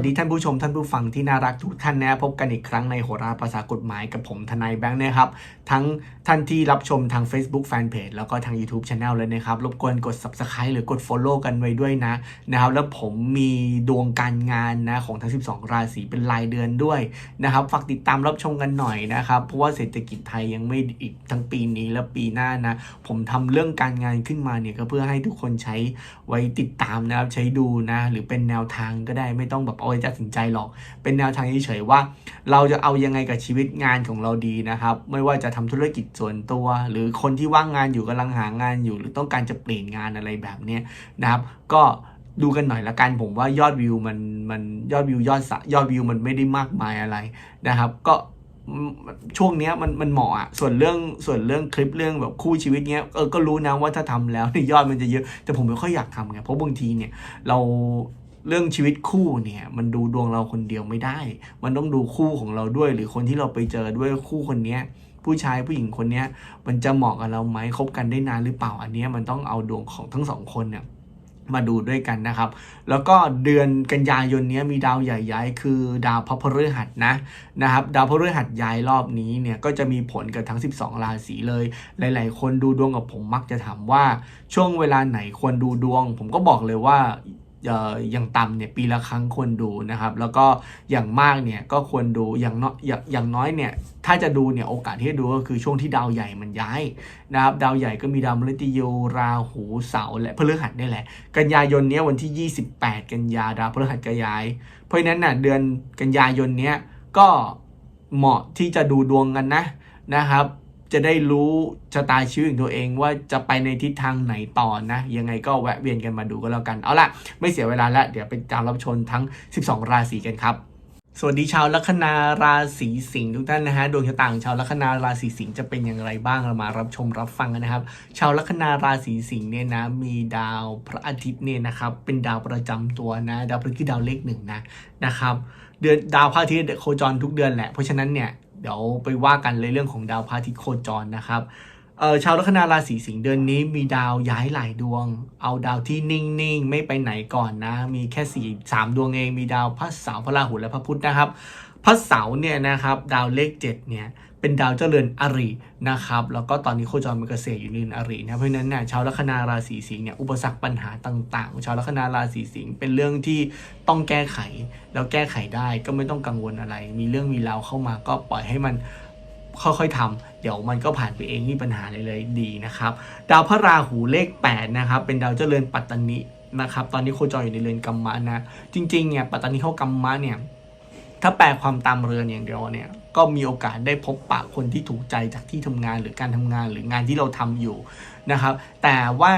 สดีท่านผู้ชมท่านผู้ฟังที่น่ารักทุกท่านนะพบกันอีกครั้งในโหราภาษากฎหมายกับผมทนายแบงค์นะครับ ทั้งท่านที่รับชมทาง Facebook Fanpage แล้วก็ทาง YouTube Channel เลยนะครับ รบกวนกด Subscribe หรือกด Follow กันไว้ด้วยนะนะครับ แล้วผมมีดวงการงานนะของทั้ง 12 ราศีเป็นรายเดือนด้วยนะครับ ฝากติดตามรับชมกันหน่อยนะครับ เพราะว่าเศรษฐกิจไทยยังไม่อีกทั้งปีนี้และปีหน้านะ ผมทำเรื่องการงานขึ้นมาเนี่ยก็เพื่อให้ทุกคนใช้ไว้ติดตามนะครับใช้ดูนะหรือเป็นแนวทางก็ได้ไม่ต้องแบบเอาไว้ตัดสินใจหรอก เป็นแนวทางเฉยๆว่า เราจะเอายังไงกับชีวิตงานของเราดีนะครับ ไม่ว่าจะทำธุรกิจส่วนตัว หรือคนที่ว่างงานอยู่กำลังหางานอยู่ หรือต้องการจะเปลี่ยนงานอะไรแบบเนี้ยนะครับ ก็ดูกันหน่อยละกันผมว่ายอดวิวมันมันยอดวิวยอดสะยอดวิวมันไม่ได้มากมายอะไรนะครับ ก็ช่วงเนี้ยมันมันเหมาะอะส่วนเรื่องส่วนเรื่องคลิปเรื่องแบบคู่ชีวิตเนี้ยเออก็รู้นะว่าถ้าทำแล้วเนี่ยยอดมันจะเยอะแต่ผมไม่ค่อยอยากทำไงเพราะบางทีเนี่ยเรา เรื่องชีวิตคู่เนี่ยมันดูดวงเราคนเดียวไม่ได้ มันต้องดูคู่ของเราด้วย หรือคนที่เราไปเจอด้วยคู่คนเนี้ยผู้ชายผู้หญิงคนเนี้ยมันจะเหมาะกับเราไหมคบกันได้นานหรือเปล่าอันเนี้ยมันต้องเอาดวงของทั้งสองคนเนี่ยมาดูด้วยกันนะครับ แล้วก็เดือนกันยายนนี้มีดาวใหญ่ย้ายคือดาวพระพฤหัสนะนะครับ ดาวพฤหัสย้ายรอบนี้เนี่ยก็จะมีผลกับทั้ง 12 ราศีเลย หลาย ๆ คนดูดวงกับผมมักจะถามว่าช่วงเวลาไหนควรดูดวง ผมก็บอกเลยว่า อย่างต่ำเนี่ยปีละครั้งควรดูนะครับ แล้วก็อย่างมากเนี่ยก็ควรดูอย่างน้อยอย่างอย่างน้อยเนี่ยถ้าจะดูเนี่ยโอกาสที่จะดูก็คือช่วงที่ดาวใหญ่มันย้ายนะครับดาวใหญ่ก็มีดาวมฤตยูราหูเสาร์และพฤหัสนี่แหละ กันยายนเนี้ยวันที่ 28 กันยาดาวพฤหัสก็ย้าย เพราะฉะนั้นน่ะเดือนกันยายนเนี้ยก็เหมาะที่จะดูดวงกันนะนะครับ จะได้รู้ชะตาชีวิตของตัวเองว่าจะไปในทิศทางไหนต่อนะ ยังไงก็แวะเวียนกันมาดูก็แล้วกัน เอาล่ะ ไม่เสียเวลาแล้ว เดี๋ยวไปตามรับชมทั้ง 12 ราศีกันครับสวัสดีชาวลัคนาราศีสิงห์ทุกท่านนะฮะดวงชะตาของชาวลัคนาราศีสิงห์จะเป็นอย่างไรบ้างเรามารับชมรับฟังกันนะครับ ชาวลัคนาราศีสิงห์เนี่ยนะมีดาวพระอาทิตย์เนี่ยนะครับเป็นดาวประจำตัวนะดาวพระอาทิตย์ดาวเลขหนึ่งนะนะครับเดือนดาวพระอาทิตย์โคจรทุกเดือนแหละเพราะฉะนั้นเนี่ย เดี๋ยวไปว่ากันในเรื่องของดาวพระอาทิตย์โคจรนะครับเออชาวลัคนาราศีสิงห์เดือนนี้มีดาวย้ายหลายดวง เอาดาวที่นิ่งๆ ไม่ไปไหนก่อนนะ มีแค่สี่สามดวงเองมีดาวพระเสาร์พระราหูและพระพุธนะครับ พระเสาร์เนี่ยนะครับ ดาวเลขเจ็ดเนี่ย เป็นดาวเจริญอรินะครับแล้วก็ตอนนี้โคจรเป็นเกษตรอยู่ในเรือนอรินะเพราะฉะนั้นเนี่ยชาวลัคนาราศีสิงห์เนี่ยอุปสรรคปัญหาต่างๆของชาวลัคนาราศีสิงห์เป็นเรื่องที่ต้องแก้ไข แล้วแก้ไขได้ก็ไม่ต้องกังวลอะไร มีเรื่องมีราวเข้ามาก็ปล่อยให้มันค่อยๆทำเดี๋ยวมันก็ผ่านไปเองนี่ปัญหาเลยเลยดีนะครับ ดาวพระราหูเลข8นะครับเป็นดาวเจริญปัตตนินะครับตอนนี้โคจรอยู่ในเรือนกัมมะนะ จริงๆเนี่ยปัตตนิเข้ากัมมะเนี่ยถ้าแปลความตามเรือนอย่างเดียวเนี่ย ก็มีโอกาสได้พบปะคนที่ถูกใจจากที่ทำงานหรือการทำงานหรืองานที่เราทำอยู่นะครับ แต่ว่า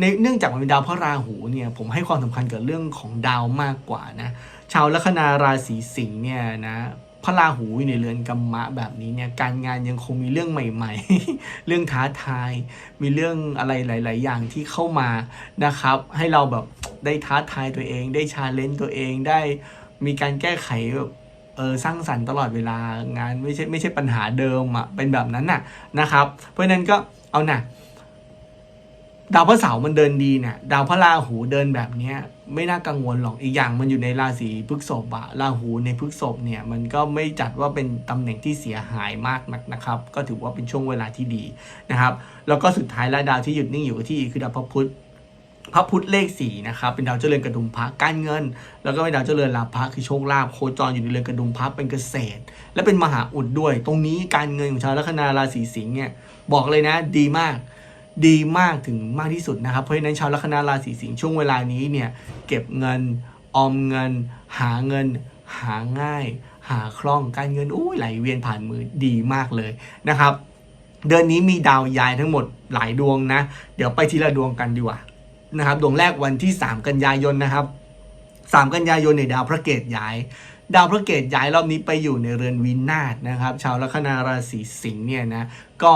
ในเนื่องจากมันเป็นดาวพระราหูเนี่ยผมให้ความสำคัญกับเรื่องของดาวมากกว่านะชาวลัคนาราศีสิงห์เนี่ยนะพระราหูอยู่ในเรือนกัมมะแบบนี้เนี่ยการงานยังคงมีเรื่องใหม่ ๆ เรื่องท้าทาย มีเรื่องอะไรหลาย ๆ อย่างที่เข้ามานะครับ ให้เราแบบได้ท้าทายตัวเอง ได้ชาเลนจ์ตัวเองได้มีการแก้ไขแบบ เออสร้างสรรค์ตลอดเวลางานไม่ใช่ไม่ใช่ปัญหาเดิมอะเป็นแบบนั้นน่ะนะครับ เพราะฉะนั้นก็เอาน่ะดาวพระเสาร์มันเดินดีเนี่ยดาวพระราหูเดินแบบเนี้ยไม่น่ากังวลหรอกอีกอย่างมันอยู่ในราศีพฤษภอะราหูในพฤษภเนี่ยมันก็ไม่จัดว่าเป็นตำแหน่งที่เสียหายมากนักนะครับ ก็ถือว่าเป็นช่วงเวลาที่ดีนะครับ แล้วก็สุดท้ายแล้วดาวที่หยุดนิ่งอยู่ที่คือดาวพระพุธ พระพุธเลขสี่นะครับเป็นดาวเจริญกระดุมพระการเงิน แล้วก็เป็นดาวเจริญลาภะคือโชคลาภโคจรอยู่ในเรือนกระดุมพระเป็นเกษตร และเป็นมหาอุดด้วย ตรงนี้การเงินของชาวลัคนาราศีสิงห์เนี่ยบอกเลยนะดีมากดีมากถึงมากที่สุดนะครับเพราะฉะนั้นชาวลัคนาราศีสิงห์ช่วงเวลานี้เนี่ยเก็บเงินออมเงิน หาเงิน หาง่าย หาคล่องการเงินอุ้ยไหลเวียนผ่านมือดีมากเลยนะครับ เดือนนี้มีดาวย้ายทั้งหมดหลายดวงนะ เดี๋ยวไปทีละดวงกันดีกว่า นะครับดวงแรกวันที่ 3 กันยายนนะครับ 3 กันยายนในยดาวพระเกตย้าย ดาวพระเกตย้ายรอบนี้ไปอยู่ในเรือนวินาศนะครับ ชาวลัคนาราศีสิงห์เนี่ยนะก็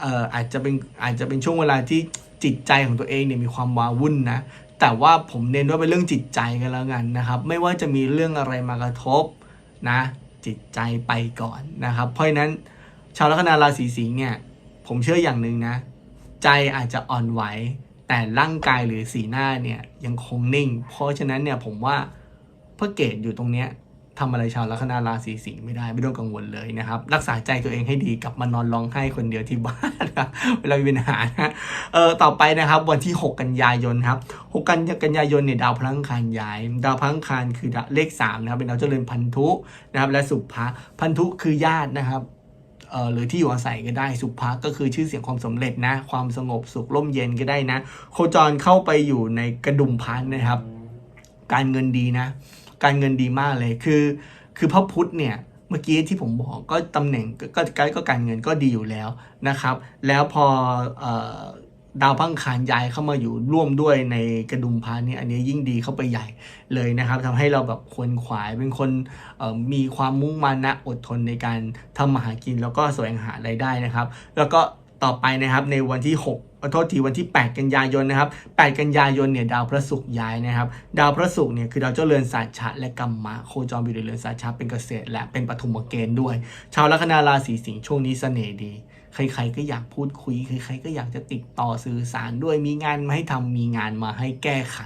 เอ่อาจจะเป็นอาจจะเป็นช่วงเวลาที่จิตใจของตัวเองเนี่ยมีความวาวุ่นนะแต่ว่าผมเน้นว่าเป็นเรื่องจิตใจกันแล้วกันนะครับ ไม่ว่าจะมีเรื่องอะไรมากระทบนะจิตใจไปก่อนนะครับ เพราะฉะนั้นชาวลัคนาราศีสิงห์เนี่ยผมเชื่ออย่างหนึ่งนะ ใจอาจจะอ่อนไหว แต่ร่างกายหรือสีหน้าเนี่ยยังคงนิ่ง เพราะฉะนั้นเนี่ยผมว่าพระเกตอยู่ตรงเนี้ยทำอะไรชาวลัคนาราศีสิงห์ไม่ได้ไม่ต้องกังวลเลยนะครับ รักษาใจตัวเองให้ดีกลับมานอนร้องไห้คนเดียวที่บ้านนะเวลามีปัญหานะเออต่อไปนะครับวันที่ 6 กันยายนครับ6กันกันยายนเนี่ยดาวพลังคารย้าย ดาวพลังคารคือเลข3นะครับเป็นดาวเจริญพันธุนะครับและสุภะพันธุคือญาตินะครับ หรือที่อยู่อาศัยก็ได้สุภะก็คือชื่อเสียงความสำเร็จนะ ความสงบสุขร่มเย็นก็ได้นะ โคจรเข้าไปอยู่ในกระดุมพันนะครับ การเงินดีนะ การเงินดีมากเลยคือ คือพระพุทธเนี่ยเมื่อกี้ที่ผมบอกก็ตำแหน่งก็ก็ก็ก็การเงินก็ดีอยู่แล้วนะครับ แล้วพออ ดาวพังคารย้ายเข้ามาอยู่ร่วมด้วยในกระดุมพานเนี่ยอันนี้ยิ่งดีเข้าไปใหญ่เลยนะครับทำให้เราแบบควนขวายเป็นคนมีความมุ่งมั่นนะอดทนในการทำมาหากินแล้วก็แสวงหารายได้นะครับ แล้วก็ต่อไปนะครับในวันที่ 6ขอโทษทีวันที่ 8 กันยายนนะครับ 8 กันยายนเนี่ยดาวพระศุกร์ย้ายนะครับ ดาวพระศุกร์เนี่ยคือดาวเจ้าเรือนสาชะและกรรมะโคจรอยู่ในเรือนสาชะเป็นเกษตรและเป็นปฐุมเกณฑ์ด้วย ชาวลัคนาราศีสิงห์ช่วงนี้เสน่ห์ดี ใครๆก็อยากพูดคุย ใครๆก็อยากจะติดต่อสื่อสารด้วย มีงานมาให้ทำมีงานมาให้แก้ไข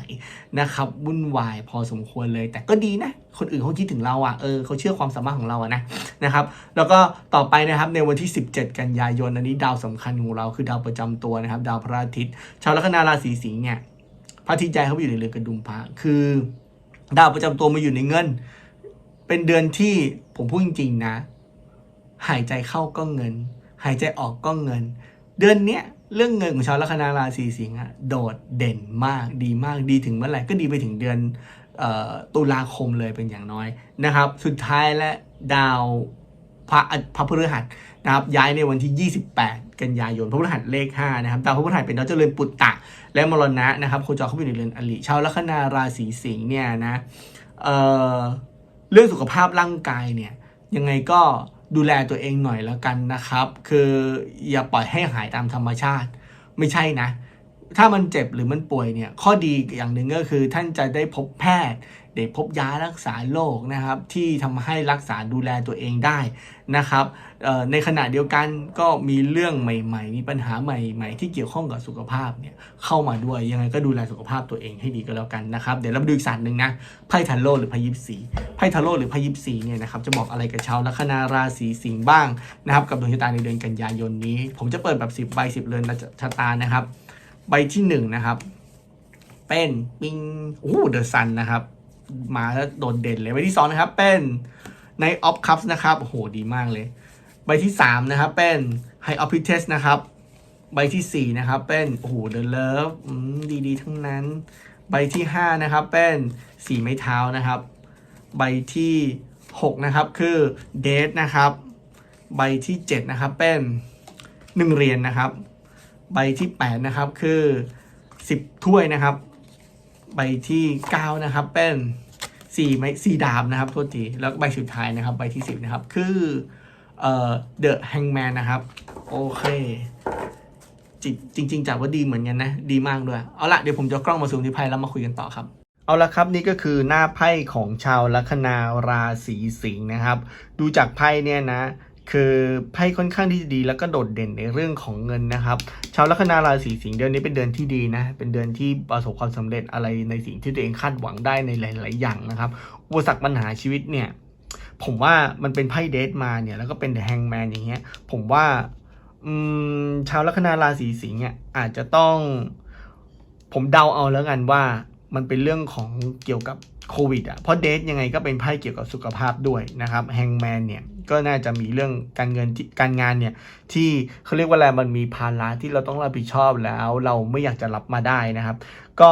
นะครับ วุ่นวายพอสมควรเลย แต่ก็ดีนะ คนอื่นเขาคิดถึงเราอะ เออเขาเชื่อความสามารถของเราอะนะ นะครับ แล้วก็ต่อไปนะครับในวันที่ 17 กันยายน อันนี้ดาวสำคัญของเราคือดาวประจำตัวนะครับ ดาวพระอาทิตย์ ชาวลัคนาราศีสิงห์เนี่ย พระอาทิตย์ใจเขาอยู่ในเรือนกระดุมพระ คือ ดาวประจำตัวมาอยู่ในเงิน เป็นเดือนที่ผมพูดจริงๆนะ หายใจเข้าก็เงิน หายใจออกก็เงิน เดือนเนี้ยเรื่องเงินของชาวลัคนาราศีสิงห์อะโดดเด่นมากดีมากดีถึงเมื่อไหร่ก็ดีไปถึงเดือนออตุลาคมเลยเป็นอย่างน้อยนะครับ สุดท้ายและดาวพระพระพฤหัสนะครับย้ายในวันที่ 28 กันยายนพระพฤหัสเลข5นะครับดาวพระพฤหัสเป็นดาวเจริญปุตตะ และมรณะนะครับโคจรเข้าไปอยู่ในเรือนอริชาวลัคนาราศีสิงห์เนี่ยนะเเรื่องสุขภาพร่างกายเนี่ยยังไงก็ ดูแลตัวเองหน่อยแล้วกันนะครับ คืออย่าปล่อยให้หายตามธรรมชาติ ไม่ใช่นะ ถ้ามันเจ็บหรือมันป่วยเนี่ย ข้อดีอย่างหนึ่งก็คือท่านจะได้พบแพทย์ได้พบยารักษาโรคนะครับ ที่ทำให้รักษาดูแลตัวเองได้นะครับ ในขณะเดียวกันก็มีเรื่องใหม่ ๆ มีปัญหาใหม่ ๆ ที่เกี่ยวข้องกับสุขภาพเนี่ยเข้ามาด้วยยังไงก็ดูแลสุขภาพตัวเองให้ดีก็แล้วกันนะครับเดี๋ยวเราดูอีกศาสตร์หนึ่งนะไพ่ทันโลหรือไพ่ยิปซีไพ่ทันโลหรือไพ่ยิปซีเนี่ยนะครับจะบอกอะไรกับชาวลัคนาราศีสิงห์บ้างนะครับกับดวงชะตาในเดือนกันยายนนี้ ผมจะเปิดแบบ10ใบ10เรือนชะตานะครับ ใบที่หนึ่งนะครับเป็นปิงโอ้เดอะซันนะครับมาแล้วโดดเด่นเลยใบที่สองนะครับเป็นในออฟคัพนะครับโอ้โหดีมากเลย ใบที่สามนะครับ เป็นไฮออฟพิเทสนะครับ ใบที่สี่นะครับ เป็น โอ้โหเดอะเลิฟดีๆ ทั้งนั้น ใบที่ห้านะครับ เป็นสีไม้เท้านะครับ ใบที่หกนะครับ คือเดทนะครับ ใบที่เจ็ดนะครับ เป็นหนึ่งเหรียญนะครับ ใบที่ 8 นะครับ คือ 10 ถ้วยนะครับ ใบที่ 9 นะครับ เป็น4ไม้4ดาบนะครับโทษทีแล้วใบสุดท้ายนะครับ ใบที่ 10 นะครับ คือ เอ่อ The Hangman นะครับ โอเค จริงจริงๆจับว่าดีเหมือนกันนะ ดีมากด้วย เอาละเดี๋ยวผมจะกล้องมาซูมที่ไพ่แล้วมาคุยกันต่อครับ เอาละครับนี่ก็คือหน้าไพ่ของชาวลัคนาราศีสิงห์นะครับ ดูจากไพ่เนี่ยนะคือไพ่ค่อนข้างที่จะดีแล้วก็โดดเด่นในเรื่องของเงินนะครับ ชาวลัคนาราศีสิงห์เดือนนี้เป็นเดือนที่ดีนะ เป็นเดือนที่ประสบความสำเร็จอะไรในสิ่งที่ตัวเองคาดหวังได้ในหลาย ๆ อย่างนะครับ อุปสรรคปัญหาชีวิตเนี่ย ผมว่ามันเป็นไพ่เดทมาเนี่ยแล้วก็เป็น The Hangman อย่างเงี้ย ผมว่าอืมชาวลัคนาราศีสิงห์เนี่ยอาจจะต้อง ผมเดาเอาแล้วกันว่ามันเป็นเรื่องของเกี่ยวกับโควิดอะเพราะเดทยังไงก็เป็นไพ่เกี่ยวกับสุขภาพด้วยนะครับแฮงแมนเนี่ยก็น่าจะมีเรื่องการเงินที่การงานเนี่ยที่เขาเรียกว่าอะไรมันมีภาระที่เราต้องรับผิดชอบแล้ว เราไม่อยากจะรับมาได้นะครับ ก็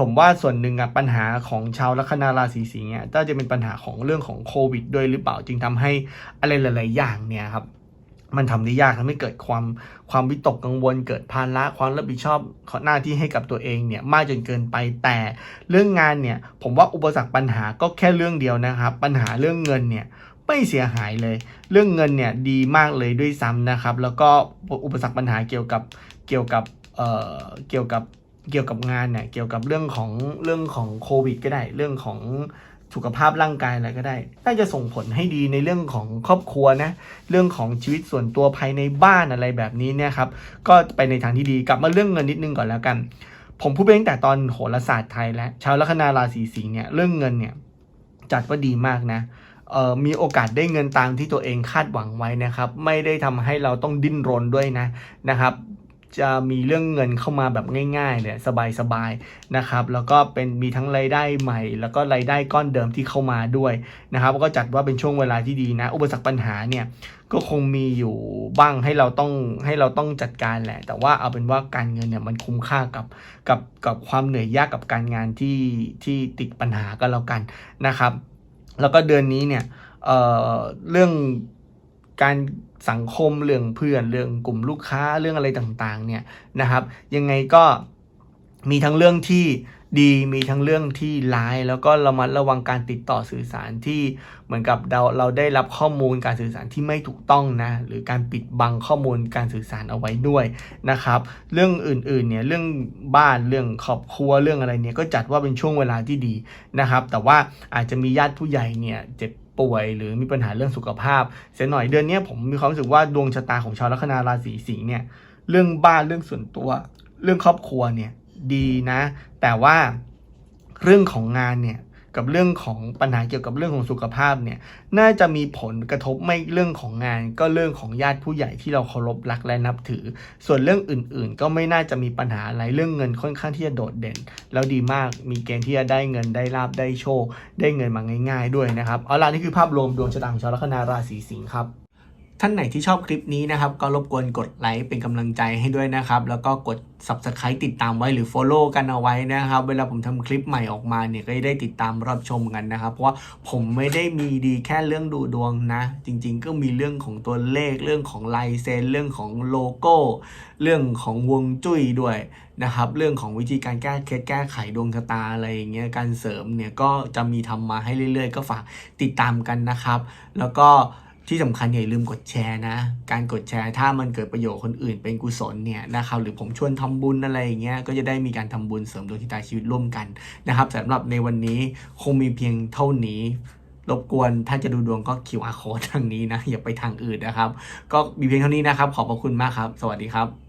ผมว่าส่วนหนึ่งอะปัญหาของชาวลัคนาราศีสิงห์เนี่ยน่าจะเป็นปัญหาของเรื่องของโควิดด้วยหรือเปล่าจึงทำให้อะไรหลาย ๆ อย่างเนี่ยครับมันทำได้ยากทำให้เกิดความความวิตกกังวล เกิดภาระความรับผิดชอบหน้าที่ให้กับตัวเองเนี่ยมากจนเกินไปแต่เรื่องงานเนี่ยผมว่าอุปสรรคปัญหาก็แค่เรื่องเดียวนะครับ ปัญหาเรื่องเงินเนี่ยไม่เสียหายเลย เรื่องเงินเนี่ยดีมากเลยด้วยซ้ำนะครับ แล้วก็อุปสรรคปัญหาเกี่ยวกับเกี่ยวกับเอ่อเกี่ยวกับ เกี่ยวกับงานเนี่ยเกี่ยวกับเรื่องของเรื่องของโควิด ก็ได้ เรื่องของสุขภาพร่างกายอะไรก็ได้ น่าจะส่งผลให้ดีในเรื่องของครอบครัวนะ เรื่องของชีวิตส่วนตัวภายในบ้านอะไรแบบนี้เนี่ยครับ ก็ไปในทางที่ดี กลับมาเรื่องเงินนิดนึงก่อนแล้วกัน ผมพูดไปตั้งแต่ตอนโหราศาสตร์ไทยแล้ว ชาวลัคนาราศีสิงห์เนี่ย เรื่องเงินเนี่ยจัดว่าดีมากนะมีโอกาสได้เงินตามที่ตัวเองคาดหวังไว้นะครับ ไม่ได้ทำให้เราต้องดิ้นรนด้วยนะนะครับ จะมีเรื่องเงินเข้ามาแบบง่ายๆเนี่ยสบายๆนะครับ แล้วก็เป็นมีทั้งรายได้ใหม่ แล้วก็รายได้ก้อนเดิมที่เข้ามาด้วยนะครับ ก็จัดว่าเป็นช่วงเวลาที่ดีนะ อุปสรรคปัญหาเนี่ยก็คงมีอยู่บ้างให้เราต้องให้เราต้องจัดการแหละ แต่ว่าเอาเป็นว่าการเงินเนี่ยมันคุ้มค่ากับกับกับความเหนื่อยยากกับการงานที่ที่ติดปัญหาก็แล้วกันนะครับ แล้วก็เดือนนี้เนี่ยเเรื่องการ สังคมเรื่องเพื่อนเรื่องกลุ่มลูกค้าเรื่องอะไรต่างๆเนี่ยนะครับ ยังไงก็มีทั้งเรื่องที่ดีมีทั้งเรื่องที่ร้าย แล้วก็ระมัดระวังการติดต่อสื่อสารที่เหมือนกับเราเราได้รับข้อมูลการสื่อสารที่ไม่ถูกต้องนะหรือการปิดบังข้อมูลการสื่อสารเอาไว้ด้วยนะครับ เรื่องอื่นๆเนี่ยเรื่องบ้านเรื่องครอบครัวเรื่องอะไรเนี่ยก็จัดว่าเป็นช่วงเวลาที่ดีนะครับ แต่ว่าอาจจะมีญาติผู้ใหญ่เนี่ยเจ็บ ป่วย หรือมีปัญหาเรื่องสุขภาพ เสียหน่อยเดือนนี้ผมมีความรู้สึกว่าดวงชะตาของชาวลัคนาราศีสิงห์เนี่ยเรื่องบ้านเรื่องส่วนตัว เรื่องครอบครัวเนี่ยดีนะ แต่ว่าเรื่องของงานเนี่ย กับเรื่องของปัญหาเกี่ยวกับเรื่องของสุขภาพเนี่ยน่าจะมีผลกระทบไม่เรื่องของงาน ก็เรื่องของญาติผู้ใหญ่ที่เราเคารพรักและนับถือ ส่วนเรื่องอื่นๆ ก็ไม่น่าจะมีปัญหาอะไรเรื่องเงินค่อนข้างที่จะโดดเด่น แล้วดีมากมีเกณฑ์ที่จะได้เงินได้ลาบได้โชค ได้เงินมาง่าย ๆ ด้วยนะครับเอาล่ะนี่คือภาพรวมดวงชะตาของชาวลัคนาราศีสิงห์ครับ ท่านไหนที่ชอบคลิปนี้นะครับ ก็รบกวนกดไลค์เป็นกำลังใจให้ด้วยนะครับ แล้วก็กด Subscribe ติดตามไว้หรือ Follow กันเอาไว้นะครับ เวลาผมทำคลิปใหม่ออกมาเนี่ยก็จะได้ติดตามรับชมกันนะครับ เพราะว่าผมไม่ได้มีดีแค่เรื่องดูดวงนะ จริงๆ ก็มีเรื่องของตัวเลขเรื่องของลายเซ็นเรื่องของโลโก้ เรื่องของวงจุ้ยด้วยนะครับ เรื่องของวิธีการแก้เคล็ดแก้ไขดวงชะตาอะไรอย่างเงี้ยการเสริมเนี่ยก็จะมีทำมาให้เรื่อย ๆ ก็ฝากติดตามกันนะครับ แล้วก็ ที่สำคัญอย่าลืมกดแชร์นะ การกดแชร์ถ้ามันเกิดประโยชน์คนอื่นเป็นกุศลเนี่ยนะครับหรือผมชวนทำบุญอะไรอย่างเงี้ยก็จะได้มีการทำบุญเสริมดวงชะตาชีวิตร่วมกันนะครับสำหรับในวันนี้คงมีเพียงเท่านี้รบกวนถ้าจะดูดวงก็ QR code ทางนี้นะ อย่าไปทางอื่นนะครับ ก็มีเพียงเท่านี้นะครับ ขอบพระคุณมากครับ สวัสดีครับ